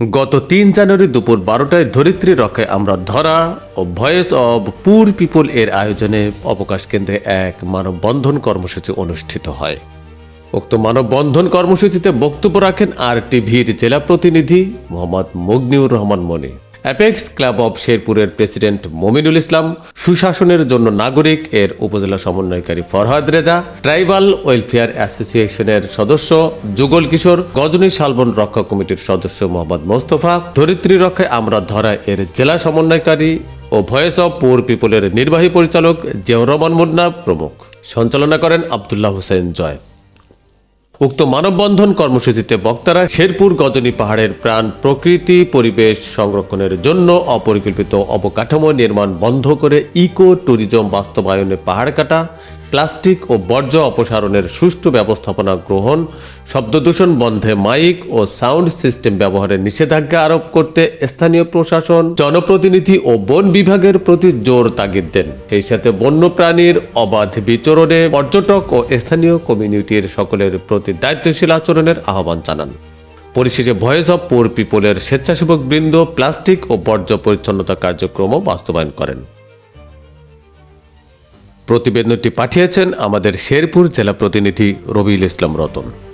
গত তিন জানুয়ারি দুপুর বারোটায় ধরিত্রী রক্ষায় আমরা ধরা ও ভয়েস অব পুর পিপল এর আয়োজনে অবকাশ কেন্দ্রে এক মানববন্ধন কর্মসূচি অনুষ্ঠিত হয়। উক্ত মানববন্ধন কর্মসূচিতে বক্তব্য রাখেন আর টিভির জেলা প্রতিনিধি Mohammad Maghniur Rahman Moni. Apex club of শেরপুরের প্রেসিডেন্ট মমিনুল ইসলাম সুশাসনের জন্য নাগরিক এর উপজেলা সমন্বয়কারী ফরহাদ রেজা, ট্রাইবাল ওয়েলফেয়ার অ্যাসোসিয়েশনের সদস্য যুগল কিশোর, গজনী শালবন রক্ষা কমিটির সদস্য মোহাম্মদ মোস্তফা, ধরিত্রী রক্ষায় আমরা ধরা এর জেলা সমন্বয়কারী ও ভয়েস অব পুর পিপলের নির্বাহী পরিচালক জিয়াউর রহমান মুন্না প্রমুখ। সঞ্চালনা করেন আবদুল্লাহ হোসেন জয়। উক্ত মানববন্ধন কর্মসূচিতে বক্তারা শেরপুর গজনী পাহাড়ের প্রাণ, প্রকৃতি, পরিবেশ সংরক্ষণের জন্য অপরিকল্পিত অবকাঠামো নির্মাণ বন্ধ করে ইকো ট্যুরিজম বাস্তবায়নে পাহাড় কাটা প্লাস্টিক ও বর্জ্য অপসারণের সুষ্ঠু ব্যবস্থাপনা গ্রহণ, শব্দদূষণ বন্ধে মাইক ও সাউন্ড সিস্টেম ব্যবহারের নিষেধাজ্ঞা আরোপ করতে স্থানীয় প্রশাসন, জনপ্রতিনিধি ও বন বিভাগের প্রতি জোর তাগিদ দেন। সেই সাথে বন্যপ্রাণীর অবাধ বিচরণে পর্যটক ও স্থানীয় কমিউনিটির সকলের প্রতি দায়িত্বশীল আচরণের আহ্বান জানান। পরিশেষে ভয়েস অব পোর পিপলের স্বেচ্ছাসেবক বৃন্দ প্লাস্টিক ও বর্জ্য পরিচ্ছন্নতা কার্যক্রমও বাস্তবায়ন করেন। প্রতিবেদনটি পাঠিয়েছেন আমাদের শেরপুর জেলা প্রতিনিধি রবিউল ইসলাম রতন।